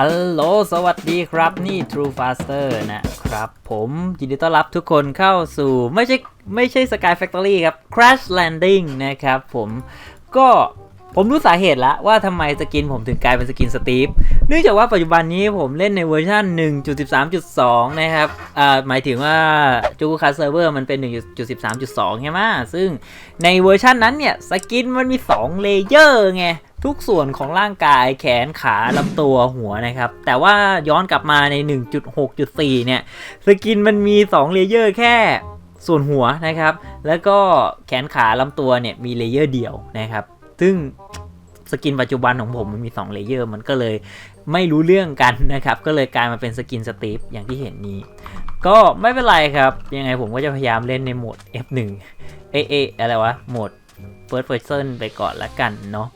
ฮัลโหล สวัสดีครับ นี่ True Faster นะครับ ผมยินดีต้อนรับทุกคนเข้าสู่ ไม่ใช่ ไม่ใช่ Sky Factory ครับ Crash Landing นะครับผมก็ผมรู้สาเหตุแล้วว่าทำไมสกินผมถึงกลายเป็นสกินสตีฟเนื่องจากว่าปัจจุบันนี้ผมเล่นในเวอร์ชัน1.13.2 นะครับอ่าหมายถึงว่าจูคาเซิร์ฟเวอร์มันเป็น 1.13.2 ใช่ไหมซึ่งในเวอร์ชันนั้นเนี่ย สกินมันมี 2 เลเยอร์ไง ทุกส่วนของร่างกายแขนขาลำตัวหัวนะครับ แต่ว่าย้อนกลับมาใน 1.6.4 เนี่ย สกินมันมี 2 เลเยอร์แค่ส่วนหัวนะครับ แล้วก็แขนขาลำตัวเนี่ยมีเลเยอร์เดียวนะครับ ซึ่งสกินปัจจุบันของผมมันมี 2 เลเยอร์ มันก็เลยไม่รู้เรื่องกันนะครับ ก็เลยกลายมาเป็นสกินสตีฟอย่างที่เห็นนี้ ก็ไม่เป็นไรครับ ยังไงผมก็จะพยายามเล่นในโหมด F1 เอเออะไรวะ โหมด First Person ไปก่อนละกันเนาะ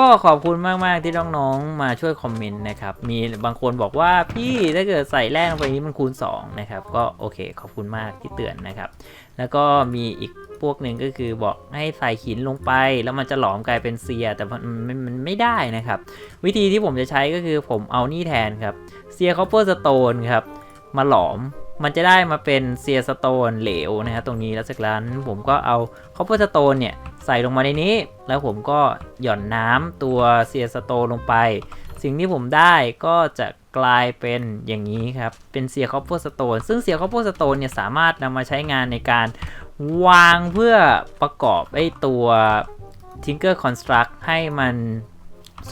ก็ขอบคุณมากๆที่น้องๆมาช่วยคอมเมนต์นะครับ มีบางคนบอกว่าพี่ถ้าเกิดใส่แร่ลงไปนี้มันคูณ 2 นะครับ ก็โอเคขอบคุณมากที่เตือนนะครับ แล้วก็มีอีกพวกหนึ่งก็คือบอกให้ใส่หินลงไป แล้วมันจะหลอมกลายเป็นเซีย แต่มันมันมันไม่ได้นะครับ วิธีที่ผมจะใช้ก็คือผมเอานี่แทนครับเซียคอปเปอร์สโตนครับมาหลอม มันจะได้มาเป็นเซียสโตนเหลวนะครับตรงนี้แล้วจากนั้นผมก็เอาคอปเปอร์สโตนเนี่ยใส่ลงมาในนี้ แล้วผมก็หย่อนน้ำตัวเซียสโตนลงไป สิ่งที่ผมได้ก็จะกลายเป็นอย่างนี้ครับ เป็นเซียคอปเปอร์สโตนซึ่งเซียคอปเปอร์สโตนเนี่ยสามารถนำมาใช้งานในการวางเพื่อประกอบไอ้ตัว Tinker Construct ให้มัน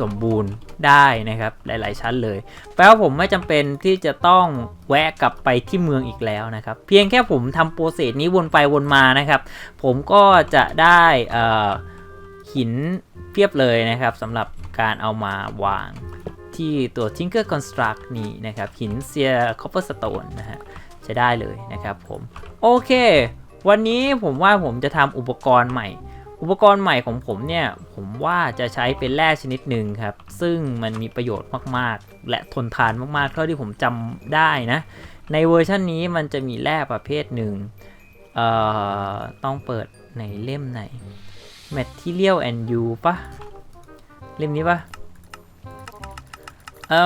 สมบูรณ์ได้นะครับหลาย ๆ ชั้นเลย แปลว่าผมไม่จำเป็นที่จะต้องแวะกลับไปที่เมืองอีกแล้วนะครับ เพียงแค่ผมทำโปรเซสนี้วนไปวนมานะครับ ผมก็จะได้หินเพียบเลยนะครับสำหรับการเอามาวางที่ตัว Tinker Construct นี้นะครับ หินเซีย Copper Stone นะฮะจะได้เลยนะครับผม โอเค วันนี้ผมว่าผมจะทำอุปกรณ์ใหม่ อุปกรณ์ใหม่ของผมเนี่ย ผมว่าจะใช้เป็นแร่ชนิดหนึ่งครับ ซึ่งมันมีประโยชน์มากๆ และทนทานมากๆ เท่าที่ผมจำได้นะ ในเวอร์ชันนี้มันจะมีแร่ประเภทหนึ่งเอ่อต้องเปิดในเล่มไหน Material and You ปะเล่มนี้ปะอื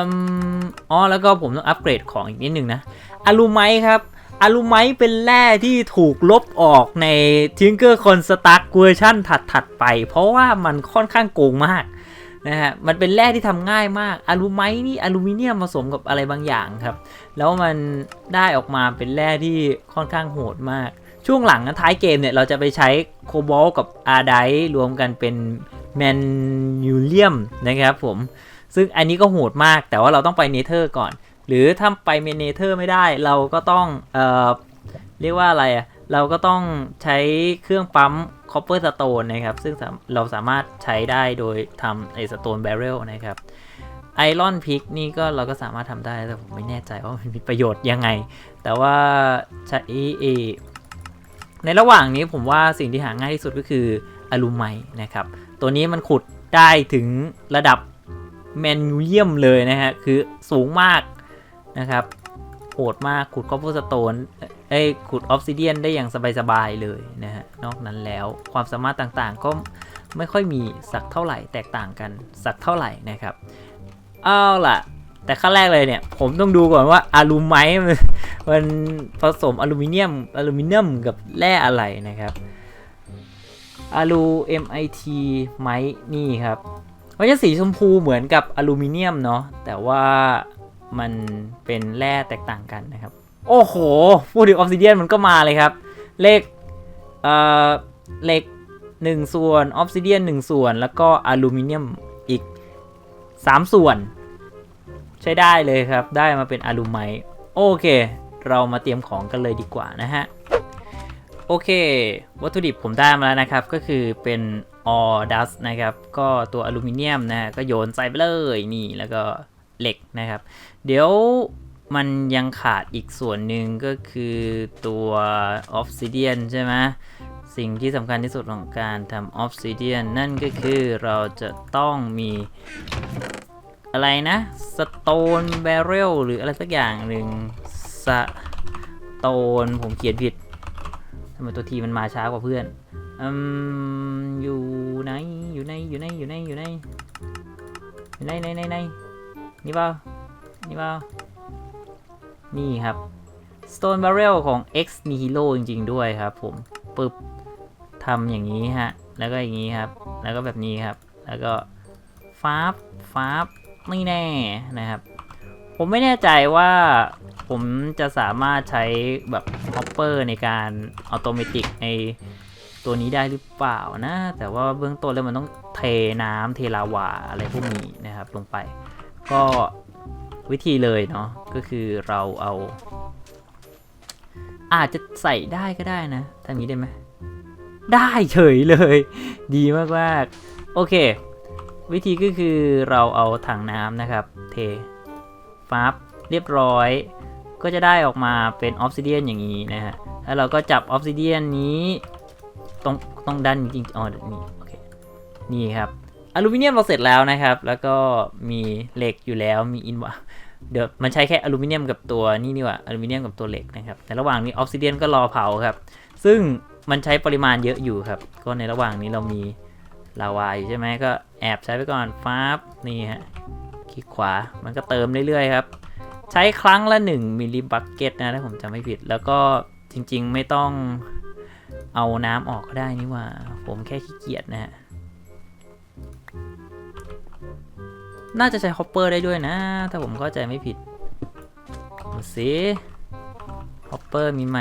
มอ๋อแล้วก็ผมต้องอัปเกรดของอีกนิดนึงนะอลูไมครับ อลูไมต์เป็นแร่ที่ถูกลบออกใน Tinker Construct เวอร์ชันถัดๆไป เพราะว่ามันค่อนข้างโกงมากนะฮะ มันเป็นแร่ที่ทำง่ายมาก อลูไมต์นี่อลูมิเนียมผสมกับอะไรบางอย่างครับ แล้วมันได้ออกมาเป็นแร่ที่ค่อนข้างโหดมาก ช่วงหลังนะท้ายเกมเนี่ย เราจะไปใช้โคบอลกับอาร์ไดรวมกันเป็นแมนยูเลียมนะครับผม ซึ่งอันนี้ก็โหดมาก แต่ว่าเราต้องไปเนเธอร์ก่อน หรือถ้าไปเมนเนเธอร์ไม่ได้เราก็ต้องเอ่อเรียกว่าอะไรอะเราก็ต้องใช้เครื่องปั๊มคอปเปอร์สโตนนะครับ ซึ่งเราสามารถใช้ได้โดยทำไอสโตนแบเรลนะครับไอรอนพิกนี่ก็เราก็สามารถทำได้ แต่ผมไม่แน่ใจว่ามันมีประโยชน์ยังไง แต่ว่าใช้เอในระหว่างนี้ผมว่าสิ่งที่หาง่ายที่สุดก็คืออลูไมต์นะครับ ตัวนี้มันขุดได้ถึงระดับแมนูเลียมเลยนะฮะ คือสูงมาก นะครับโหดมากขุดคอปเปอร์สโตนเอ้ยขุดออฟซิเดียนได้อย่างสบายๆเลยนะฮะนอกนั้นแล้วความสามารถต่างๆก็ไม่ค่อยมีสักเท่าไหร่แตกต่างกันสักเท่าไหร่นะครับเอาล่ะ แต่ขั้นแรกเลยเนี่ย ผมต้องดูก่อนว่าอะลูไมมันมันผสมอลูมิเนียมอลูมิเนียมกับแร่อะไรนะครับอะลู MIT ไมนี่ครับมันจะสีชมพูเหมือนกับอลูมิเนียมเนาะแต่ว่า มันเป็นแร่แตกต่างกันนะครับ โอ้โหพูดถึงออฟซิเดียนมันก็มาเลยครับ เลขเอ่อเหล็ก1 ส่วนออฟซิเดียน1ส่วน แล้วก็อลูมิเนียมอีก 3 ส่วน ใช้ได้เลยครับ ได้มาเป็นอลูไมโอเค เรามาเตรียมของกันเลยดีกว่านะฮะ โอเค วัตถุดิบผมได้มาแล้วนะครับ ก็คือเป็นออดัสนะครับ ก็ตัวอลูมิเนียมนะฮะก็โยนใส่ไปเลยนี่แล้วก็ เหล็กนะครับ เดี๋ยวมันยังขาดอีกส่วนหนึ่งก็คือตัวออฟซิเดียนใช่ไหมสิ่งที่สำคัญที่สุดของการทำออฟซิเดียนนั่นก็คือเราจะต้องมีอะไรนะสโตนแบเรลหรืออะไรสักอย่างหนึ่งสโตนผมเขียนผิดทำไมตัวทีมันมาช้ากว่าเพื่อนอืมอยู่ไหนอยู่ในอยู่ในอยู่ในอยู่ในอยู่ในในในใน นี่เปล่านี่เปล่านี่ครับ Stone Barrel ของ X Nihilo จริง ๆ ด้วยครับ ผมปึ๊บทำอย่างนี้ฮะ แล้วก็อย่างนี้ครับ แล้วก็แบบนี้ครับ แล้วก็ฟาบฟาบไม่แน่นะครับ ผมไม่แน่ใจว่าผมจะสามารถใช้แบบฮอปเปอร์ในการอัตโนมัติในตัวนี้ได้หรือเปล่านะ แต่ว่าเบื้องต้นแล้วมันต้องเทน้ำเทลาวาอะไรพวกนี้นะครับลงไป ก็วิธีเลยเนาะก็คือเราเอา อาจจะใส่ได้ก็ได้นะทำนี้ได้ไหมได้เฉยเลย ดีมากๆโอเค วิธีก็คือเราเอาถังน้ำนะครับ เทฟับเรียบร้อย ก็จะได้ออกมาเป็นออฟซิเดียนอย่างนี้นะฮะแล้วเราก็จับออฟซิเดียนนี้ตรงตรงด้านจริงๆอ๋อนี่โอเคนี่ครับ อลูมิเนียมเราเสร็จแล้วนะครับ แล้วก็มีเหล็กอยู่แล้วมีอินวะเดี๋ยวมันใช้แค่อลูมิเนียมกับตัวนี่นี่ว่าอลูมิเนียมกับตัวเหล็กนะครับในระหว่างนี้ออฟซิเดียนก็รอเผาครับ ซึ่งมันใช้ปริมาณเยอะอยู่ครับ ก็ในระหว่างนี้เรามีลาวาอยู่ใช่ไหมก็แอบใช้ไปก่อนฟ้าบนี่ฮะคลิกขวามันก็เติมเรื่อยๆครับ ใช้ครั้งละ 1มิลลิบักเก็ตนะถ้าผมจำไม่ผิด แล้วก็จริงๆไม่ต้องเอาน้ำออกก็ได้นี่ว่า ผมแค่ขี้เกียจนะฮะ น่าจะใช้ฮอปเปอร์ได้ด้วยนะ ถ้าผมเข้าใจไม่ผิดดูสิฮอปเปอร์มีไหม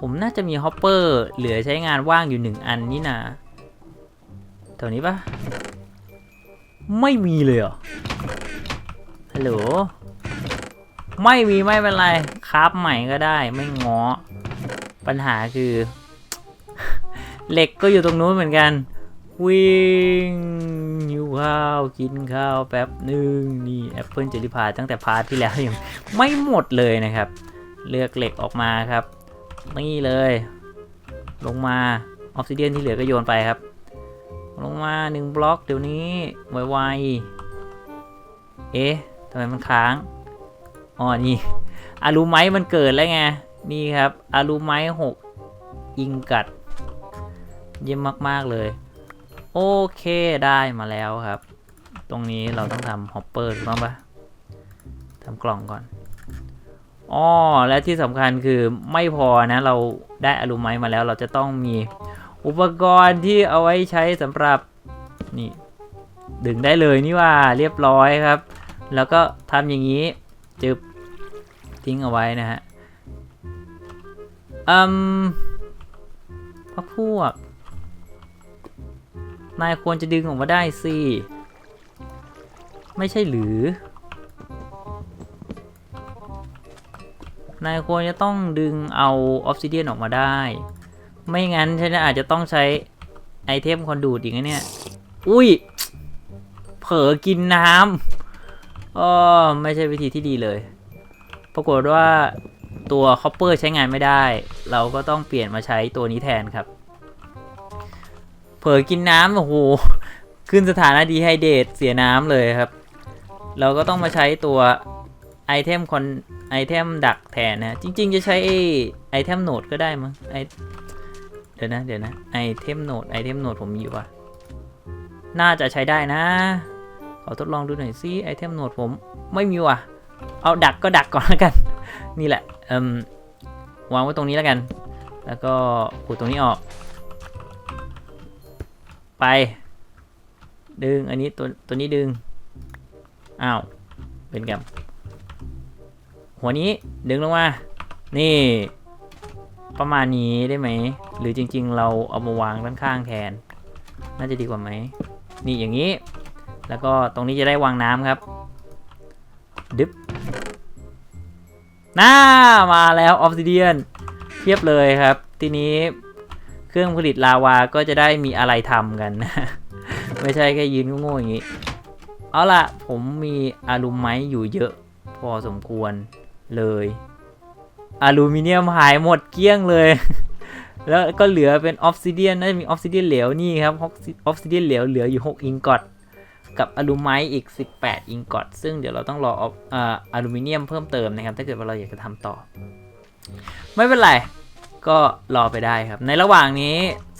ผมน่าจะมีฮอปเปอร์เหลือใช้งานว่างอยู่หนึ่งอันนี่นาแถวนี้ปะไม่มีเลยเหรอ ฮัลโหล ไม่มีไม่เป็นไรคราฟใหม่ก็ได้ไม่ง้อ ปัญหาคือ เหล็กก็อยู่ตรงนู้นเหมือนกัน วิ่งหิวข้าวกินข้าวแป๊บหนึ่งนี่แอปเปิลเจลิพาตั้งแต่พาร์ทที่แล้วยังไม่หมดเลยนะครับ เลือกเหล็กออกมาครับ นี่เลย ลงมาออฟซิเดียนที่เหลือก็โยนไปครับ ลงมาหนึ่งบล็อกเดี๋ยวนี้ไวๆเอ๊ะทำไมมันค้างอ๋อนี่อารูไม้มันเกิดแล้วไงนี่ครับอารูไม้หกอิงกัด เยี่ยมมากๆเลย โอเคได้มาแล้วครับ ตรงนี้เราต้องทำฮอปเปอร์ถูกต้องปะทำกล่องก่อนอ๋อและที่สำคัญคือไม่พอนะ เราได้อลูไมมาแล้วเราจะต้องมีอุปกรณ์ที่เอาไว้ใช้สำหรับนี่ดึงได้เลยนี่ว่าเรียบร้อยครับ แล้วก็ทำอย่างนี้จึบทิ้งเอาไว้นะฮะอืมพักพวก นายควรจะดึงออกมาได้สิ ไม่ใช่หรือ นายควรจะต้องดึงเอาออฟซิเดียนออกมาได้ ไม่งั้นฉันอาจจะต้องใช้ไอเทมคอนดูดอีกนะเนี่ย อุ้ย เผลอกินน้ำอ๋อไม่ใช่วิธีที่ดีเลย ปรากฏว่าตัวคอปเปอร์ใช้งานไม่ได้ เราก็ต้องเปลี่ยนมาใช้ตัวนี้แทนครับ ผลอกินน้ำโอ้โหขึ้นสถานะดีไฮเดตเสียน้ำเลยครับ เราก็ต้องมาใช้ตัวไอเทมคอนไอเทมดักแทนนะจริง ๆ จะใช้ไอไอเทมโหนดก็ได้มั้งไอเดี๋ยวนะเดี๋ยวนะไอเทมโหนดไอเทมโหนดผมมีอยู่ปะน่าจะใช้ได้นะ ขอทดลองดูหน่อยซิไอเทมโหนดผมไม่มีว่ะ เอาดักก็ดักก่อนแล้วกัน นี่แหละเอืมวางไว้ตรงนี้แล้วกัน แล้วก็ขูดตรงนี้ออก ไป ดึงอันนี้ตัวตัวนี้ดึง อ้าว เป็นกับ หัวนี้ดึงลงมา นี่ ประมาณนี้ได้ไหม หรือจริง ๆ เราเอามาวางด้านข้างแทน น่าจะดีกว่าไหม นี่อย่างนี้ แล้วก็ตรงนี้จะได้วางน้ำครับ ดึบหน่ามาแล้วออฟซิเดียนเทียบเลยครับ ทีนี้ เครื่องผลิตลาวาก็จะได้มีอะไรทำกันนะไม่ใช่แค่ยืนโง่ๆอย่างนี้ เอาล่ะ ผมมีอลูไมต์อยู่เยอะพอสมควรเลยอลูมิเนียมหายหมดเกลี้ยงเลย แล้วก็เหลือเป็นออฟซิเดียนน่าจะมีออฟซิเดียนเหลวนี่ครับออฟซิเดียนเหลวเหลืออยู่ 6 อิงกอตกับอลูไมต์อีก 18 อิงกอตซึ่งเดี๋ยวเราต้องรอออฟอ่าอลูมิเนียมเพิ่มเติมนะครับ ถ้าเกิดว่าเราอยากจะทำต่อ ไม่เป็นไร ก็รอไปได้ครับ ในระหว่างนี้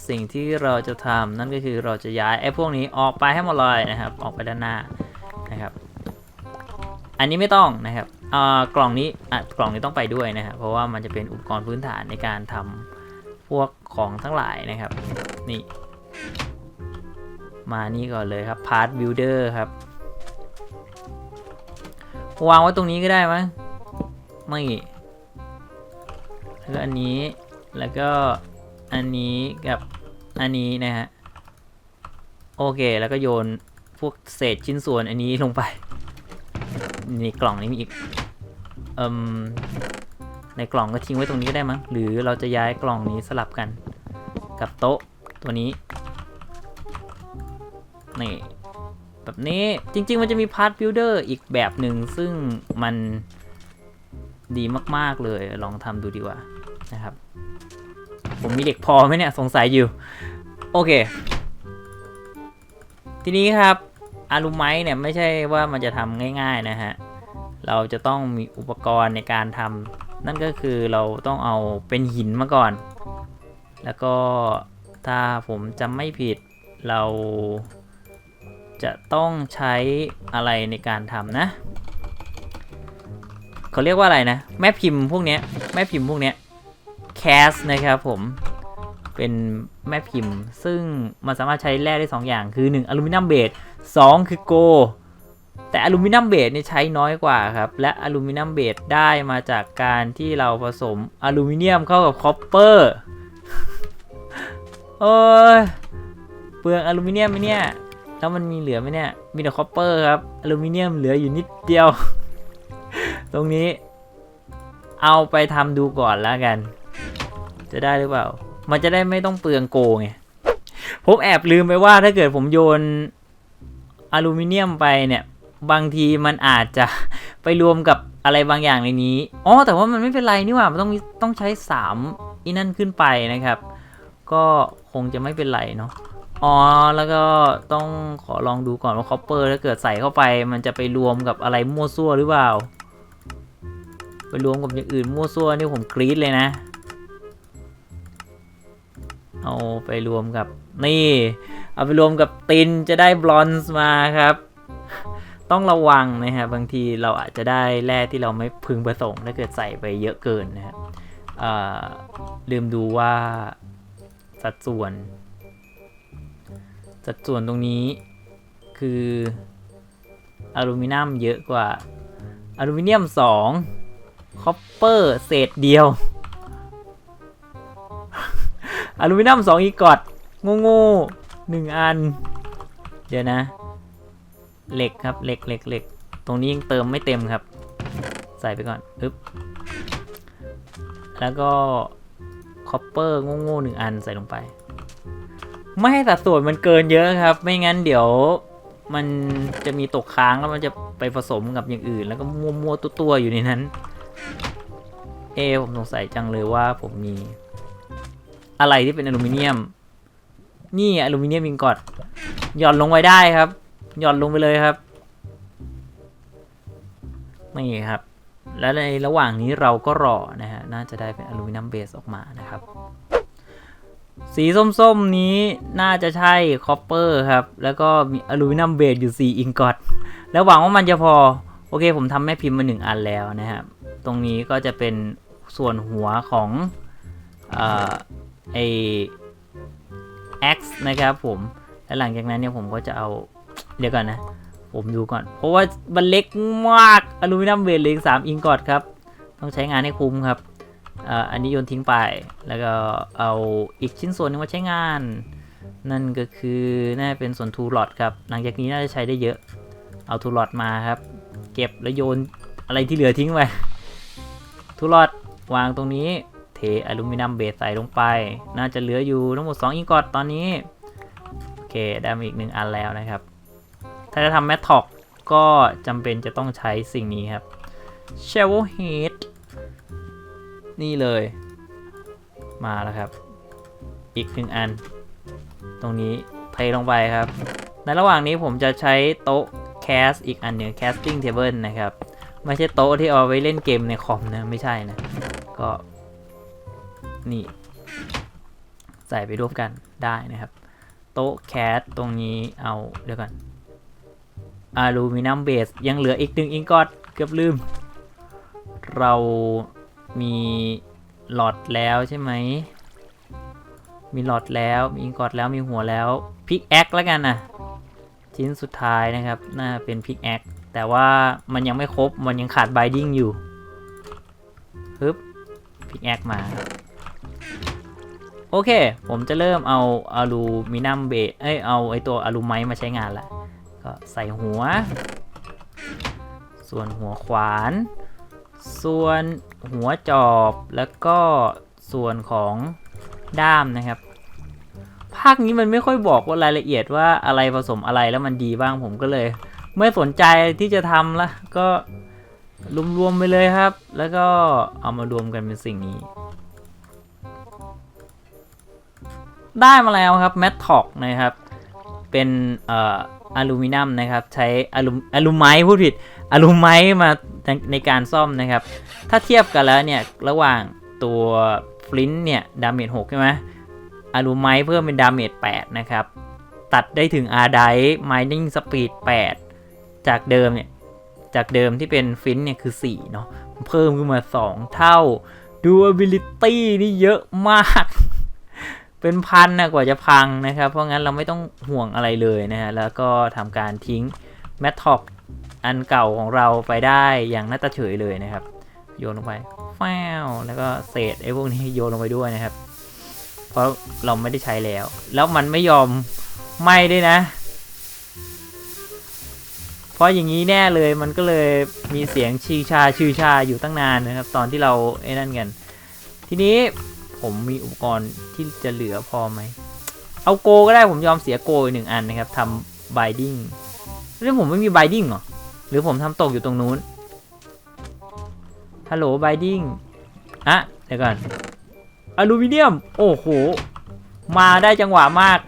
สิ่งที่เราจะทำนั่นก็คือเราจะย้ายไอ้พวกนี้ออกไปให้หมดเลยนะครับ ออกไปด้านหน้านะครับ อันนี้ไม่ต้องนะครับอ่ากล่องนี้อะกล่องนี้ต้องไปด้วยนะครับเพราะว่ามันจะเป็นอุปกรณ์พื้นฐานในการทำพวกของทั้งหลายนะครับ นี่ มานี่ก่อนเลยครับ Part Builder ครับวางไว้ตรงนี้ก็ได้มั้งไม่แล้วอันนี้ แล้วก็อันนี้กับอันนี้นะฮะ โอเค แล้วก็โยนพวกเศษชิ้นส่วนอันนี้ลงไป นี่กล่องนี้มีอีก เอ่มในกล่องก็ทิ้งไว้ตรงนี้ก็ได้มั้ง หรือเราจะย้ายกล่องนี้สลับกัน กับโต๊ะตัวนี้ นี่ แบบนี้จริง ๆ มันจะมีพาร์ทบิลเดอร์อีกแบบหนึ่งซึ่งมันดีมาก ๆ เลยลองทำดูดีกว่า นะครับ ผมมีเหล็กพอไหมเนี่ย สงสัยอยู่ โอเค ทีนี้ครับอาลูไมต์เนี่ยไม่ใช่ว่ามันจะทำง่ายๆนะฮะ เราจะต้องมีอุปกรณ์ในการทำนั่นก็คือเราต้องเอาเป็นหินมาก่อน แล้วก็ถ้าผมจำไม่ผิดเราจะต้องใช้อะไรในการทำนะ เขาเรียกว่าอะไรนะ แม่พิมพ์พวกเนี้ยแม่พิมพ์พวกเนี้ย cast นะครับผมเป็นแม่พิมพ์ ซึ่งมันสามารถใช้แร่ได้ 2 อย่างคือ 1 อลูมิเนียมเบส2คือโกแต่อลูมิเนียมเบสนี่ใช้น้อยกว่าครับ และอลูมิเนียมเบสได้มาจากการที่เราผสมอลูมิเนียมเข้ากับคอปเปอร์โอ้ยเปลืองอลูมิเนียมไหมเนี่ย แล้วมันมีเหลือไหมเนี่ย มีแต่คอปเปอร์ครับ อลูมิเนียมเหลืออยู่นิดเดียว ตรงนี้ เอาไปทำดูก่อนแล้วกัน จะได้หรือเปล่า มันจะได้ไม่ต้องเปลืองโกไง ผมแอบลืมไปว่าถ้าเกิดผมโยนอลูมิเนียมไปเนี่ย บางทีมันอาจจะไปรวมกับอะไรบางอย่างในนี้ อ๋อ แต่ว่ามันไม่เป็นไรนี่หว่า มันต้องต้องใช้3อีนั่นขึ้นไปนะครับ ก็คงจะไม่เป็นไรเนาะ อ๋อ แล้วก็ต้องขอลองดูก่อนว่าคอปเปอร์ถ้าเกิดใส่เข้าไป มันจะไปรวมกับอะไรมั่วซั่วหรือเปล่า ไปรวมกับอย่างอื่นมั่วซั่วนี่ผมกรี๊ดเลยนะ เอาไปรวมกับนี่ เอาไปรวมกับตินจะได้บลอนซ์มาครับ ต้องระวังนะฮะบางทีเราอาจจะได้แร่ที่เราไม่พึงประสงค์ถ้าเกิดใส่ไปเยอะเกินนะครับลืมดูว่าสัดส่วน สัดส่วนตรงนี้คืออลูมิเนียมเยอะกว่าอลูมิเนียม2คอปเปอร์เศษเดียว อลูมิเนียม2อีกอดโง่ๆหนึ่งอัน เดี๋ยวนะ เหล็กครับเหล็กเหล็กเหล็กตรงนี้ยังเติมไม่เต็มครับ ใส่ไปก่อนอึ๊บแล้วก็คอปเปอร์โง่ๆหนึ่งอันใส่ลงไป ไม่ให้สัดส่วนมันเกินเยอะครับ ไม่งั้นเดี๋ยวมันจะมีตกค้างแล้วมันจะไปผสมกับอย่างอื่น แล้วก็มั่วๆตัวๆอยู่ในนั้น เอผมสงสัยจังเลยว่าผมมี อะไรที่เป็นอลูมิเนียม นี่อลูมิเนียมอิงกอดหย่อนลงไว้ได้ครับ หย่อนลงไปเลยครับนี่ครับ และในระหว่างนี้เราก็รอนะฮะน่าจะได้เป็นอลูมิเนียมเบสออกมานะครับ สีส้มๆนี้น่าจะใช่คอปเปอร์ครับ แล้วก็มีอลูมิเนียมเบสอยู่ 4 อิงกอดแล้วหวังว่ามันจะพอโอเคผมทำแม่พิมพ์มาหนึ่งอันแล้วนะครับ ตรงนี้ก็จะเป็นส่วนหัวของอ่อ ไอ X นะครับผมและหลังจากนั้นเนี่ยผมก็จะเอาเดี๋ยวก่อนนะ ผมดูก่อน เพราะว่ามันเล็กมากอลูมิเนียมเบสเหลยสามอิงกอดครับ ต้องใช้งานให้คุ้มครับอันนี้โยนทิ้งไป แล้วก็เอาอีกชิ้นส่วนนึงมาใช้งาน นั่นก็คือน่าจะเป็นส่วนทูลอดครับ หลังจากนี้น่าจะใช้ได้เยอะ เอาทูลอดมาครับ เก็บแล้วโยนอะไรที่เหลือทิ้งไปทูลอดวางตรงนี้ เทอลูมิเนียมเบสใส่ลงไป น่าจะเหลืออยู่ทั้งหมด 2 อิงกอดตอนนี้ โอเค ได้มาอีกหนึ่งอันแล้วนะครับ ถ้าจะทำแมทท็อกก็จำเป็นจะต้องใช้สิ่งนี้ครับ Shovel Head นี่เลย มาแล้วครับ อีกหนึ่งอัน ตรงนี้เทลงไปครับ ในระหว่างนี้ผมจะใช้โต๊ะ cast อีกอันหนึ่ง casting table นะครับ ไม่ใช่โต๊ะที่เอาไว้เล่นเกมในคอมนะ ไม่ใช่นะ ก็ นี่ ใส่ไปร่วมกันได้นะครับ โต๊ะแคสตรงนี้เอาเดี๋ยวก่อนอลูมิเนียมเบสยังเหลืออีกหนึ่งอิงกอดเกือบลืม เรามีหลอดแล้วใช่ไหม มีหลอดแล้วมีอิงกอดแล้วมีหัวแล้วพิกแอคแล้วกันนะชิ้นสุดท้ายนะครับ น่าเป็นพิกแอคแต่ว่ามันยังไม่ครบ มันยังขาดไบดิ้งอยู่ปึ๊บพิกแอคมา อเค ผมจะเริ่มเอาอลูมิเนียมเบสเอ้ยเอาไอตัวอลูไมมาใช้งานละก็ใส่หัว ส่วนหัวขวาน ส่วนหัวจอบแล้วก็ส่วนของด้ามนะครับ ภาคนี้มันไม่ค่อยบอกว่ารายละเอียดว่าอะไรผสมอะไรแล้วมันดีบ้างผมก็เลย ไม่สนใจที่จะทำละก็รวมๆไปเลยครับ แล้วก็เอามารวมกันเป็นสิ่งนี้ ได้มาแล้วครับแมทท็อกนะครับ เป็นเอ่ออลูมิเนียมนะครับ ใช้อลูอลูไมต์พูดผิดอลูไมต์มาในการซ่อมนะครับ ถ้าเทียบกันแล้วเนี่ย ระหว่างตัวฟลินต์เนี่ย ดาเมจ6ใช่ไหมอลูไมต์เพิ่มเป็นดาเมจ8นะครับ ตัดได้ถึงอาร์ไดไมนิ่งสปีด8จากเดิมเนี่ยจากเดิมที่เป็นฟินต์เนี่ยคือ 4 เนาะเพิ่มขึ้นมา 2 เท่า durability นี่เยอะมาก เป็นพันนะกว่าจะพังนะครับ เพราะงั้นเราไม่ต้องห่วงอะไรเลยนะฮะ แล้วก็ทำการทิ้งแมทท็อกอันเก่าของเราไปได้อย่างน่าตาเฉยเลยนะครับ โยนลงไปแฟวแล้วก็เศษไอ้พวกนี้โยนลงไปด้วยนะครับ เพราะเราไม่ได้ใช้แล้ว แล้วมันไม่ยอมไหม้ด้วยนะ เพราะอย่างนี้แน่เลยมันก็เลยมีเสียงชื่อชาชื่อชาอยู่ตั้งนานนะครับ ตอนที่เราไอ้นั่นกัน ทีนี้ ผมมีอุปกรณ์ที่จะเหลือพอไหม เอาโกก็ได้ผมยอมเสียโกอีกหนึ่งอันนะครับทำไบดิ้งเรื่องผมไม่มีไบดิ้งเหรอ หรือผมทำตกอยู่ตรงนู้น ฮัลโหลไบดิ้งอะเดี๋ยวก่อน อลูมิเนียม โอ้โห มาได้จังหวะมาก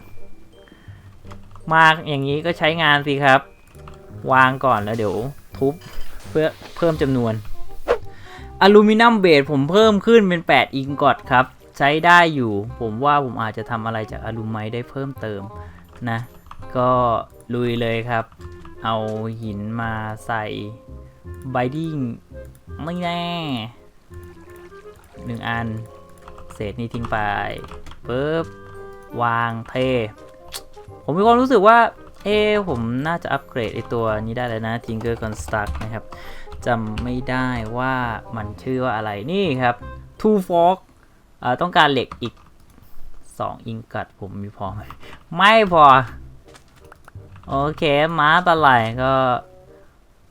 มาอย่างนี้ก็ใช้งานสิครับ วางก่อนแล้วเดี๋ยวทุบเพื่อเพิ่มจำนวนอลูมิเนียมเบสผมเพิ่มขึ้นเป็น 8 อิงกอตครับ ใช้ได้อยู่ ผมว่าผมอาจจะทำอะไรจากอลูไมได้เพิ่มเติมนะ ก็ลุยเลยครับ เอาหินมาใส่ไบดิ้งไม่แน่หนึ่งอัน เศษนี้ทิ้งไปปึ๊บวางเท ผมมีความรู้สึกว่า เอ๊ะผมน่าจะอัปเกรดไอตัวนี้ได้แล้วนะ Tinker Construct นะครับจำไม่ได้ว่ามันชื่อว่าอะไรนี่ครับ Two Fork อ่า ต้องการเหล็กอีก 2 อิงกัดผมมีพอไหมไม่พอ โอเค ม้าตะไหลก็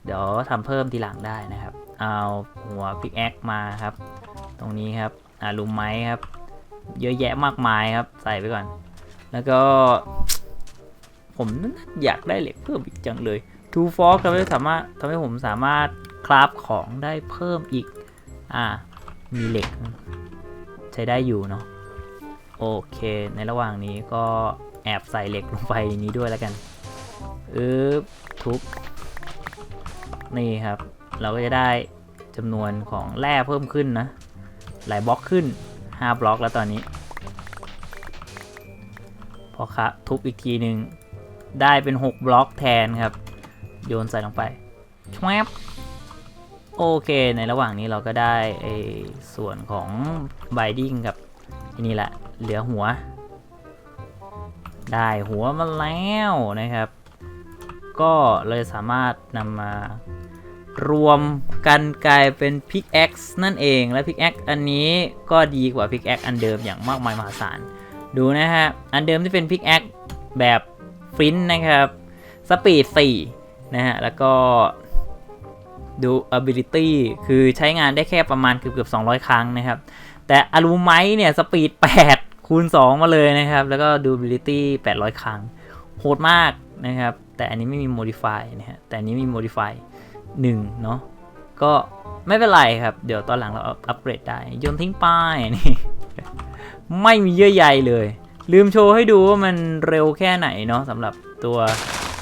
เดี๋ยวทำเพิ่มทีหลังได้นะครับ เอาหัวพิกแอคมาครับ ตรงนี้ครับอาลูไม้ครับ เยอะแยะมากมายครับ ใส่ไปก่อน แล้วก็ ผมอยากได้เหล็กเพิ่มอีกจังเลยทูฟอกทำให้สามารถทำให้ผมสามารถคราฟของได้เพิ่มอีก อ่า มีเหล็ก ช้ได้อยู่เนาะโอเค ในระหว่างนี้ก็แอบใส่เหล็กลงไปนี้ด้วยแล้วกันอึ๊บทุบนี่ครับ เราก็จะได้จำนวนของแร่เพิ่มขึ้นนะ หลายบล็อกขึ้น 5 บล็อกแล้วตอนนี้ พอครับทุบอีกทีหนึ่งได้เป็น 6 บล็อกแทนครับ โยนใส่ลงไปชวบโอเค ในระหว่างนี้เราก็ได้ไอ้ส่วนของ ไบดิ้งกับอันนี่แหละเหลือหัว ได้หัวมาแล้วนะครับ ก็เลยสามารถนำมารวมกันกลายเป็นพิกแอคนั่นเองและพิกแอคอันนี้ก็ดีกว่าพิกแอคอันเดิมอย่างมากมายมหาศาลดูนะฮะ อันเดิมที่เป็นพิกแอคแบบฟินนะครับสปีด4นะฮะ แล้วก็ดู ability คือใช้งานได้แค่ประมาณเกือบเกือบ200 ครั้งนะครับ แต่อลูไมเนี่ยสปีด 8 คูณ 2 มาเลยนะครับ แล้วก็ดู ability 800 ครั้ง โหดมากนะครับ แต่อันนี้ไม่มี modify นะฮะแต่อันนี้มี modify 1เนาะก็ไม่เป็นไรครับ เดี๋ยวตอนหลังเราอัปเกรดได้โยนทิ้งไปนี่ ไม่มีเยื่อใยเลย ลืมโชว์ให้ดูว่ามันเร็วแค่ไหนเนาะสำหรับตัว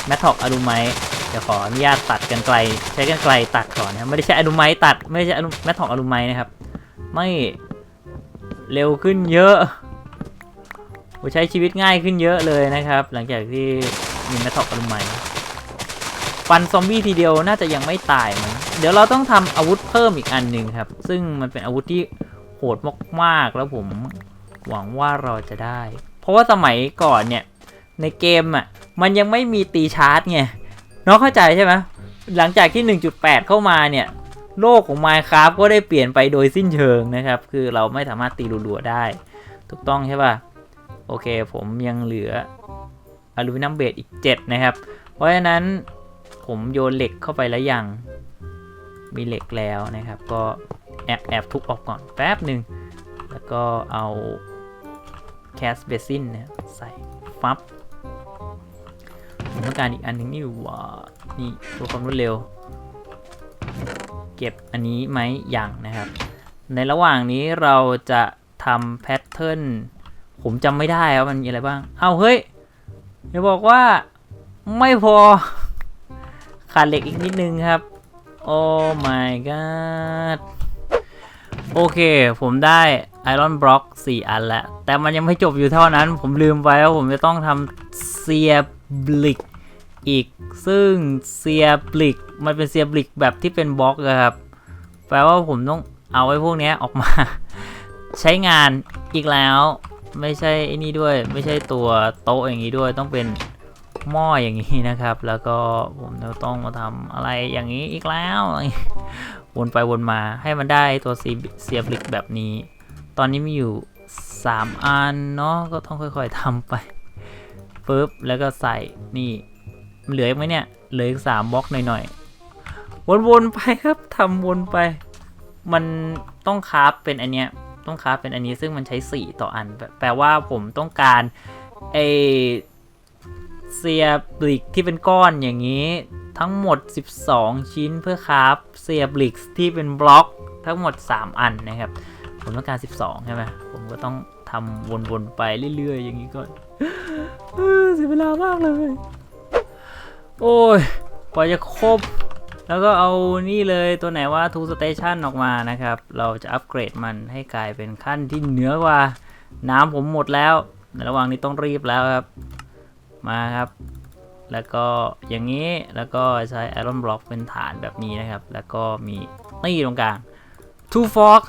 แมทท็อกอลูไมต์จะขออนุญาตตัดกันไกล ใช้กันไกลตัดก่อนนะไม่ได้ใช้อลูไมต์ตัด ไม่ได้ใช้แมทท็อกอลูไมนะครับ ไม่ เร็วขึ้นเยอะโอ้ใช้ชีวิตง่ายขึ้นเยอะเลยนะครับ หลังจากที่มีแมทท็อกอะลูไมต์ฟันซอมบี้ทีเดียวน่าจะยังไม่ตายมั้งเดี๋ยวเราต้องทำอาวุธเพิ่มอีกอันหนึ่งครับ ซึ่งมันเป็นอาวุธที่โหดมากๆแล้วผมหวังว่าเราจะได้ เพราะว่าสมัยก่อนเนี่ยในเกมอะมันยังไม่มีตีชาร์จไงน้องเข้าใจใช่ไหมหลังจากที่ 1.8 เข้ามาเนี่ย โลกของ Minecraft ก็ได้เปลี่ยนไปโดยสิ้นเชิงนะครับ คือเราไม่สามารถตีรัวๆได้ ถูกต้องใช่ป่ะ โอเคผมยังเหลืออลูมิเนียมเบสอีก 7 นะครับ เพราะฉะนั้นผมโยนเหล็กเข้าไปแล้วยัง มีเหล็กแล้วนะครับ ก็แอบแอบทุบออกก่อนแป๊บหนึ่ง แล้วก็เอาแคสเบซินเนี่ยใส่ฟับผมต้องการอีกอันหนึงนี่ว่านี่ตัวความรวดเร็ว เก็บอันนี้ไหมอยังนะครับ ในระหว่างนี้เราจะทำแพทเทิร์นผมจำไม่ได้ว่ามันมีอะไรบ้าง เอาเฮ้ยอย่าบอกว่าไม่พอ ขาดเหล็กอีกนิดนึงครับ โอ้ my god โอเค ผมได้ไอรอนบล็อก4อันแล้ว แต่มันยังไม่จบอยู่เท่านั้น ผมลืมไปว่าผมจะต้องทำเซียบลิกอีก ซึ่งเซียบลิก มันเป็นเซียบลิกแบบที่เป็นบล็อกครับ แปลว่าผมต้องเอาไอ้พวกนี้ออกมา ใช้งานอีกแล้ว ไม่ใช่ไอ้นี่ด้วย ไม่ใช่ตัวโต๊ะอย่างนี้ด้วย ต้องเป็นหม้ออย่างนี้นะครับ แล้วก็ผมจะต้องมาทำอะไรอย่างนี้อีกแล้ว วนไปวนมาให้มันได้ตัวเซียบลิกแบบนี้ ตอนนี้มีอยู่ 3 อันเนาะ ก็ต้องค่อยๆทำไปปึ๊บ แล้วก็ใส่นี่เหลือไหมเนี่ย เหลืออีกสามบล็อกหน่อยๆ วนๆไปครับทำวนไป มันต้องคราฟเป็นอันเนี้ยต้องคราฟเป็นอันนี้ซึ่งมันใช้ 4 ต่ออัน แปลว่าผมต้องการไอเซียบลิกที่เป็นก้อนอย่างนี้ทั้งหมด 12 ชิ้นเพื่อคราฟเซียบลิกที่เป็นบล็อกทั้งหมด 3 อันนะครับ ผมต้องการ 12 ใช่ไหมผมก็ต้องทำวนๆไปเรื่อย ๆ อย่างนี้ก่อนเสียเวลามากเลย โอ้ยกว่าจะครบ แล้วก็เอานี่เลยตัวไหนว่า Two Station ออกมานะครับ เราจะอัปเกรดมันให้กลายเป็นขั้นที่เหนือกว่า น้ำผมหมดแล้วในระหว่างนี้ต้องรีบแล้วครับ มาครับ แล้วก็อย่างนี้แล้วก็ใช้ Iron Block เป็นฐานแบบนี้นะครับ แล้วก็มีนี่ตรงกลาง Two Fork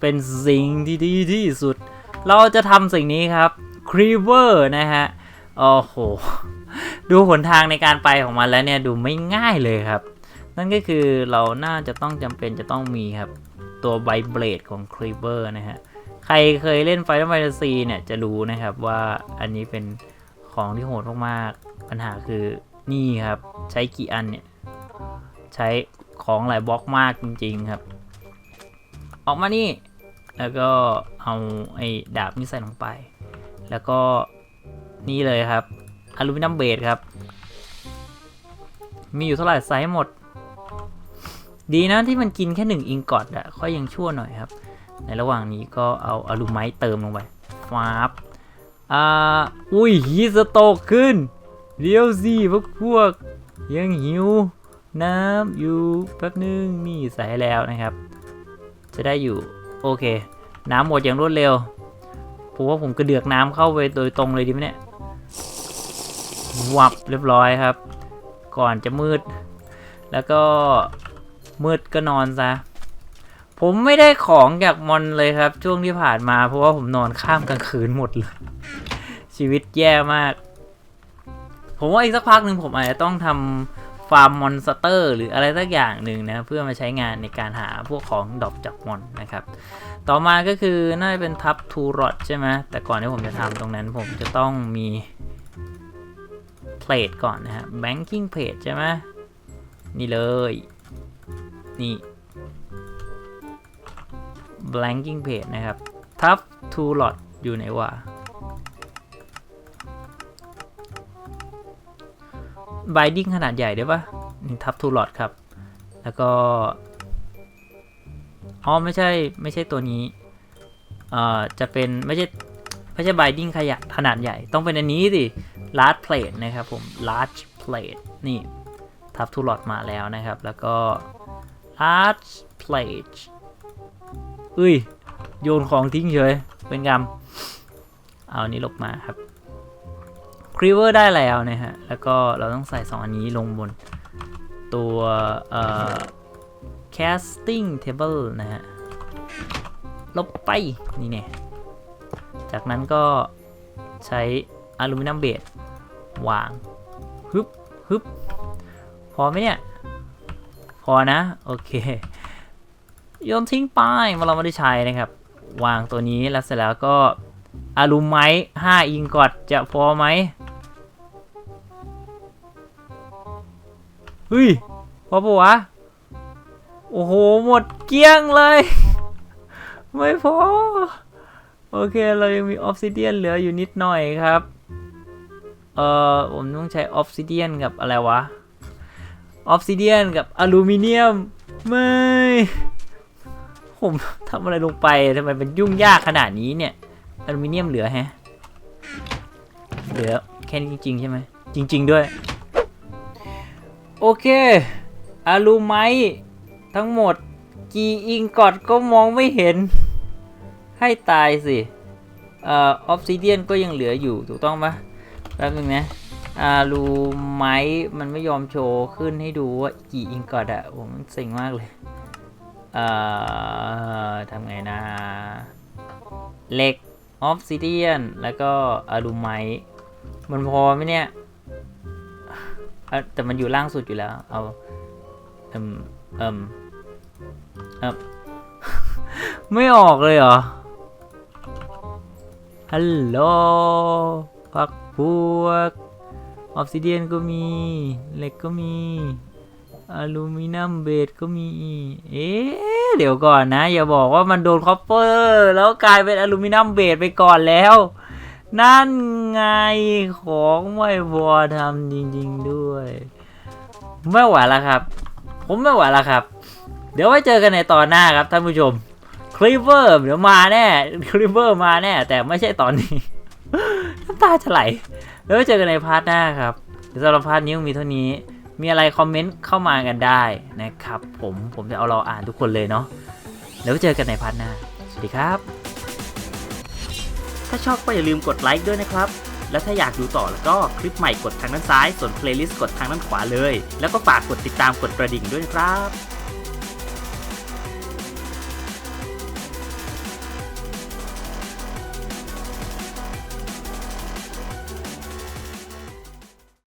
เป็นสิ่งที่ดีที่สุด เราจะทำสิ่งนี้ครับ c r e e v e r นะฮะโอ้โห ดูหนทางในการไปของมันแล้วเนี่ยดูไม่ง่ายเลยครับ นั่นก็คือเราน่าจะต้องจำเป็นจะต้องมีครับ ตัวไบเบลดของ c r e e v e r นะฮะ ใครเคยเล่น Final Fantasy เนี่ยจะรู้นะครับว่าอันนี้เป็นของที่โหดมากๆปัญหาคือนี่ครับ ใช้กี่อันเนี่ย ใช้ของหลายบล็อกมากจริงๆครับ ออกมานี่ แล้วก็เอาไอ้ดาบนี้ใส่ลงไป แล้วก็นี่เลยครับ อลูมิเนียมเบสครับ มีอยู่เท่าไหร่ใส่ให้หมด ดีนะที่มันกินแค่หนึ่งอิงกอตอะค่อยยังชั่วหน่อยครับ ในระหว่างนี้ก็เอาอลูไมต์เติมลงไปฟาบอ่า อุ้ยฮีสโตกขึ้นเดี๋ยวสิพวกพวก ยังหิว น้ำอยู่แป๊บนึงนี่ใส่แล้วนะครับ จะได้อยู่ โอเค น้ำหมดอย่างรวดเร็วผมว่าผมกระเดือกน้ำเข้าไปโดยตรงเลยดีไหมเนี่ย วับเรียบร้อยครับ ก่อนจะมืด แล้วก็มืดก็นอนซะ ผมไม่ได้ของจากมอนเลยครับ ช่วงที่ผ่านมาเพราะว่าผมนอนข้ามกลางคืนหมดเลย ชีวิตแย่มาก ผมว่าอีกสักพักหนึ่งผมอาจจะต้องทำฟาร์มมอนสเตอร์ หรืออะไรสักอย่างหนึ่งนะเพื่อมาใช้งานในการหาพวกของดอปจากมอนนะครับ ต่อมาก็คือน่าจะเป็นทับทูรอดใช่ไหมแต่ก่อนที่ผมจะทำตรงนั้นผมจะต้องมี เพลทก่อนนะฮะ banking plate ใช่ไหมนี่เลย นี่ blanking plate นะครับทับทูรอดอยู่ไหนวะ binding ขนาดใหญ่ได้ปะนี่ทับทูรอดครับ แล้วก็ อ๋อ ไม่ใช่ ไม่ใช่ตัวนี้ เอ่อ จะเป็น ไม่ใช่ ไม่ใช่ binding ขยะขนาดใหญ่ ต้องเป็นอันนี้สิ large plate นะครับผม large plate นี่ทับทูลอดมาแล้วนะครับ แล้วก็ large plate อุ้ย โยนของทิ้งเฉย เป็นกรรม เอาอันนี้ลบมาครับ c r e e v e r ได้แล้วนะฮะ แล้วก็เราต้องใส่2อันนี้ลงบนตัวเอ่อ casting table นะฮะ ลบไป นี่เนี่ย จากนั้นก็ใช้อลูมิเนียมเบส วางฮึบฮึบพอไหมเนี่ย พอนะ โอเคโยนทิ้งไปมาเราไม่ได้ใช้นะครับ วางตัวนี้แล้วเสร็จแล้วก็อลูไหมต์5อิงกอตจะพอไหมเฮ้ย พอปะวะ โอ้โห หมดเกลี้ยงเลย ไม่พอ โอเค เรายังมีออฟซิเดียนเหลืออยู่นิดหน่อยครับ เออผมต้องใช้ออฟซิเดียนกับอะไรวะ ออฟซิเดียนกับอลูมิเนียม ไม่ ผมทำอะไรลงไปทำไมมันยุ่งยากขนาดนี้เนี่ย อลูมิเนียมเหลือแฮะ เหลือแค่นี้จริงๆใช่ไหม จริง ๆ ด้วย โอเคอลูไมต์ทั้งหมดกีอิงกอดก็มองไม่เห็น ให้ตายสิ เอ่อออฟซิเดียนก็ยังเหลืออยู่ถูกต้องปะ แป๊บนึงนะอาลูไมต์มันไม่ยอมโชว์ขึ้นให้ดูว่ากี่อิงกอดอะผมเซ็งมากเลยเอ่อทำไงนะเหล็กออฟซิเดียนแล้วก็อะลูไมต์มันพอไหมเนี่ยแต่มันอยู่ล่างสุดอยู่แล้ว เอาเอิมเอิมเอิมไม่ออกเลยเหรอฮัลโหลพัก พวกออฟซิเดียนก็มี เหล็กก็มีอลูมิเนียมเบสก็มี เอ๊ะ เดี๋ยวก่อนนะ อย่าบอกว่ามันโดนคอปเปอร์ แล้วกลายเป็นอลูมิเนียมเบสไปก่อนแล้ว นั่นไงของไม่พอทำจริงๆด้วย ไม่ไหวแล้วครับ ผมไม่ไหวแล้วครับ เดี๋ยวไว้เจอกันในตอนหน้าครับท่านผู้ชมคลิปเวอร์เดี๋ยวมาแน่คลิปเวอร์มาแน่ แต่ไม่ใช่ตอนนี้ น้ำตาจะไหล แล้วเจอกันในพาร์ทหน้าครับสำหรับพาร์ทนี้มีเท่านี้ มีอะไรคอมเมนต์เข้ามากันได้นะครับ ผมผมจะเอาราอ่านทุกคนเลยเนาะแล้วเจอกันในพาร์ทหน้า สวัสดีครับ ถ้าชอบก็อย่าลืมกดไลค์ด้วยนะครับ แล้วถ้าอยากดูต่อแล้วก็คลิปใหม่กดทางด้านซ้าย ส่วนเพลย์ลิสต์กดทางด้านขวาเลย แล้วก็ฝากกดติดตามกดกระดิ่งด้วยนะครับ